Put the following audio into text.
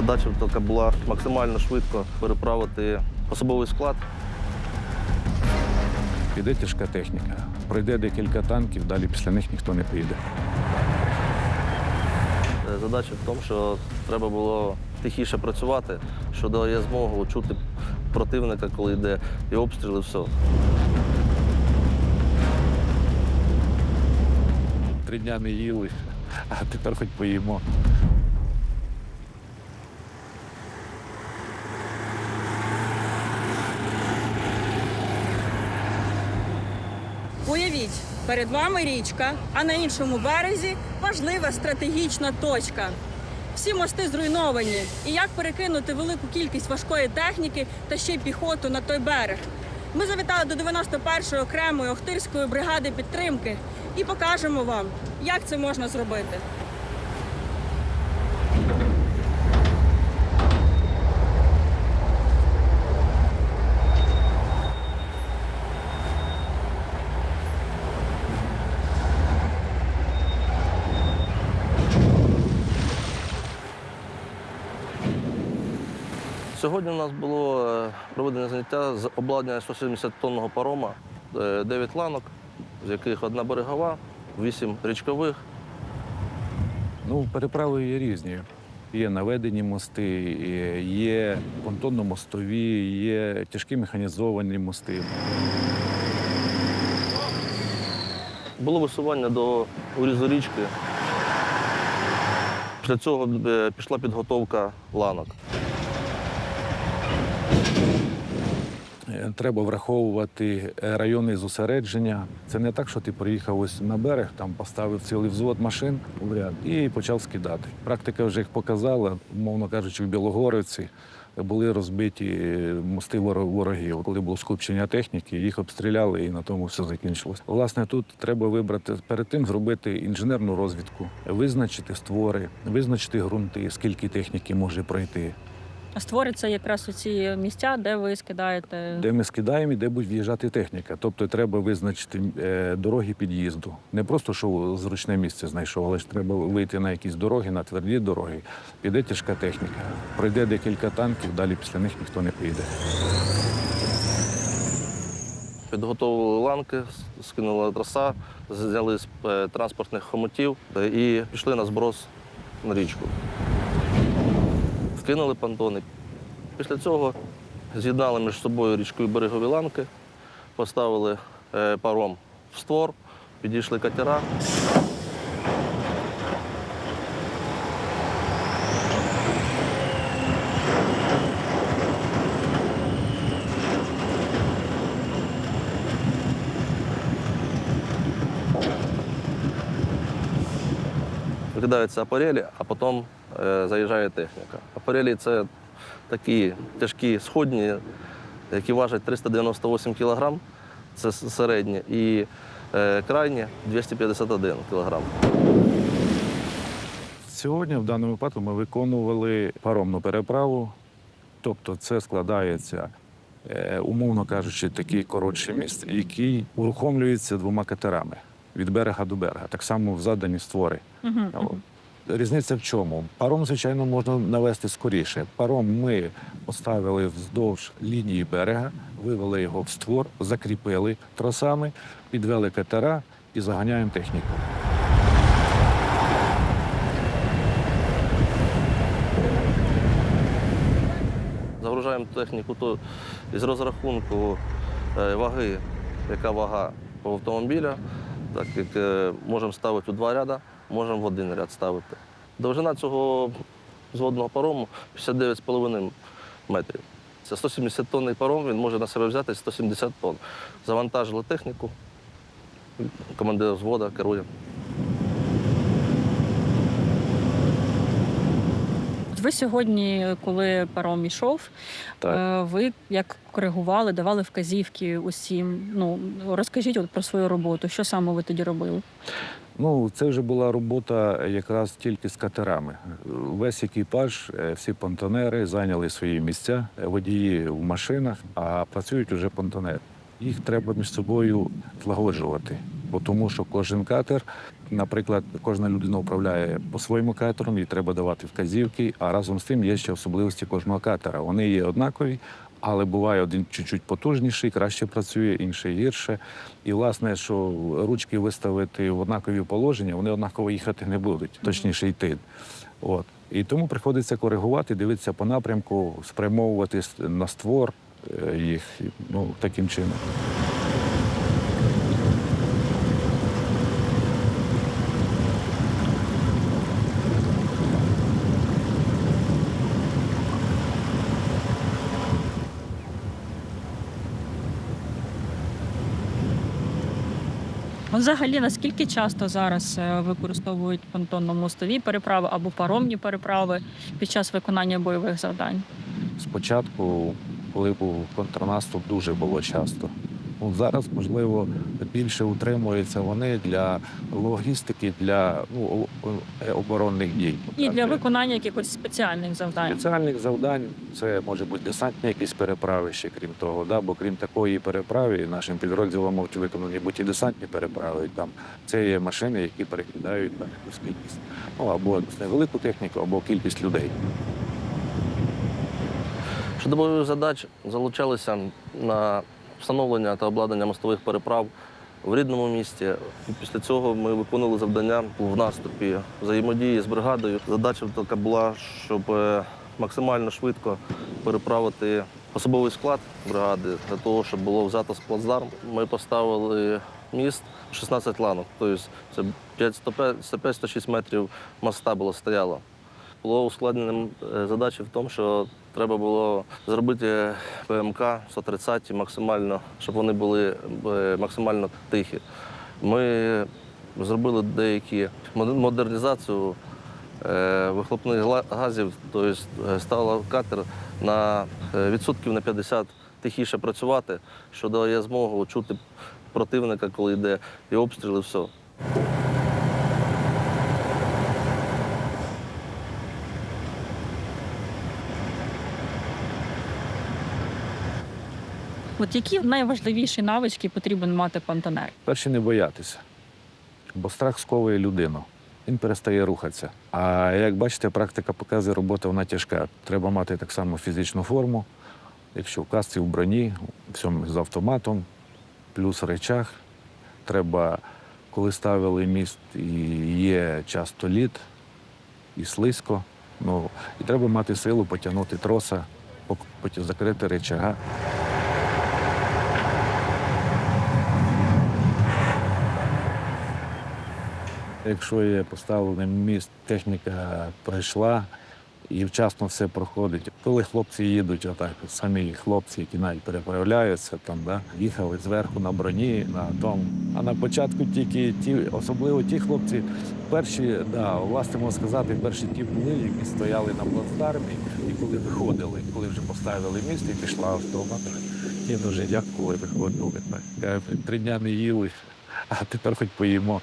Задача така була максимально швидко переправити особовий склад. Піде тяжка техніка. Пройде декілька танків, далі після них ніхто не поїде. Е, Задача в тому, що треба було тихіше працювати, що дає змогу чути противника, коли йде і обстріли, все. Три дня не їли, а тепер хоч поїмо. Уявіть, перед вами річка, а на іншому березі важлива стратегічна точка. Всі мости зруйновані. І як перекинути велику кількість важкої техніки та ще й піхоту на той берег? Ми завітали до 91-ї окремої Охтирської бригади підтримки і покажемо вам, як це можна зробити. Сьогодні у нас було е, проведення заняття з обладнання 170-тонного парома, 9 ланок, з яких одна берегова, 8 річкових. Ну, переправи є різні. Є наведені мости, є- є понтонно-мостові, є тяжкі механізовані мости. Було висування до урізу річки. Після цього е, пішла підготовка ланок. Треба враховувати е, райони зосередження. Це не так, що ти приїхав ось на берег, там поставив цілий взвод машин в ряд і почав скидати. Практика вже їх показала, умовно кажучи, в Білогорівці були розбиті е, мости ворогів. Коли було скупчення техніки, їх обстріляли і на тому все закінчилось. Власне, тут треба вибрати перед тим зробити інженерну розвідку, визначити створи, визначити ґрунти, скільки техніки може пройти. Створиться якраз у ці місця, де ви скидаєте де ми скидаємо і де буде в'їжджати техніка. Тобто треба визначити е, дороги під'їзду. Не просто що зручне місце знайшов, але ж треба вийти на якісь дороги, на тверді дороги. Піде тяжка техніка. Пройде декілька танків, далі після них ніхто не поїде. Підготовили ланки, с- скинули троса, зняли з е, транспортних хомутів е, і пішли на зброс на річку. Скинули понтони. Після цього з'єднали між собою річку і берегові ланки, поставили е, паром в створ, підійшли катера. Викидаються апарелі, а потім заїжджає техніка. Апарелі це такі тяжкі сходні, які важать 398 кг, це середні, і е, крайні 251 кг. Сьогодні, в даному випадку, ми виконували паромну переправу. Тобто, це складається, е, умовно кажучи, такий коротший міст, який урухомлюється двома катерами від берега до берега. Так само в задані створи. От. Різниця в чому? Паром, звичайно, можна навести скоріше. Паром ми поставили вздовж лінії берега, вивели його в створ, закріпили тросами, підвели катера і заганяємо техніку. Загружаємо техніку то із розрахунку е, ваги, яка вага автомобіля, так як е, можемо ставити у два ряда, можемо в один ряд ставити. Довжина цього зводного парому 59,5 метрів. Це 170 тонний паром, він може на себе взяти 170 тонн. Завантажили техніку, командир взвода керує. От ви сьогодні, коли паром ішов, Так. е, ви як коригували, давали вказівки усім. Ну розкажіть от про свою роботу. Що саме ви тоді робили? Ну, це вже була робота якраз тільки з катерами. Весь екіпаж, е, всі понтонери зайняли свої місця, водії в машинах, а працюють уже понтонери. Їх треба між собою злагоджувати. Бо тому що кожен катер, наприклад, кожна людина управляє по своєму катеру, і треба давати вказівки, а разом з тим є ще особливості кожного катера. Вони є однакові, але буває один чуть-чуть потужніший, краще працює, інший гірше. І, власне, що ручки виставити в однакові положення, вони однаково їхати не будуть, точніше йти. От. І тому приходиться коригувати, дивитися по напрямку, спрямовувати на створ е, їх ну, таким чином. Взагалі, наскільки часто зараз е, використовують понтонно-мостові переправи або паромні переправи під час виконання бойових завдань? Спочатку, коли був контрнаступ, дуже було часто. Ну, зараз, можливо, більше утримуються вони для логістики, для ну, о- оборонних дій. І для виконання якихось спеціальних завдань. Спеціальних завдань це може бути десантні якісь переправи ще крім того. Да? Бо крім такої переправи, нашим підрозділом можуть виконані бути і десантні переправи. Там це є машини, які перекидають на якусь кількість. Ну або невелику техніку, або кількість людей. Щодо бойових задач залучалися на встановлення та обладнання мостових переправ в рідному місті. Після цього ми виконували завдання в наступі взаємодії з бригадою. Задача така була, щоб е, максимально швидко переправити особовий склад бригади для того, щоб було взято з плацдарм. Ми поставили міст 16 ланок, тобто це 5-106 метрів моста було стояло. Було ускладненим е, задача в тому, що треба було зробити ПМК 130 максимально, щоб вони були е, максимально тихі. Ми зробили деякі модернізацію е, вихлопних газів, тобто е, стало катер на е, відсотків на 50 тихіше працювати, що дає змогу чути противника, коли йде і обстріли, все. От які найважливіші навички потрібен мати понтонер? Перше не боятися, бо страх сковує людину. Він перестає рухатися. А як бачите, практика показує, робота вона тяжка. Треба мати так само фізичну форму, якщо в касці, в броні, всьому з автоматом, плюс речах. Треба, коли ставили міст, і є часто лід і слизько. Ну, і треба мати силу потягнути троса, закрити речага. Якщо є поставлений міст, техніка пройшла і вчасно все проходить. Коли хлопці їдуть, отак, самі хлопці, які навіть переправляються, там, да, їхали зверху на броні, на тому. А на початку тільки ті, особливо ті хлопці, перші, да, власне можна сказати, перші ті були, які стояли на плацдармі, і коли виходили, коли вже поставили міст і пішла автомат. Ті дуже дякували, виходили. Три дня не їли, а тепер хоч поїмо.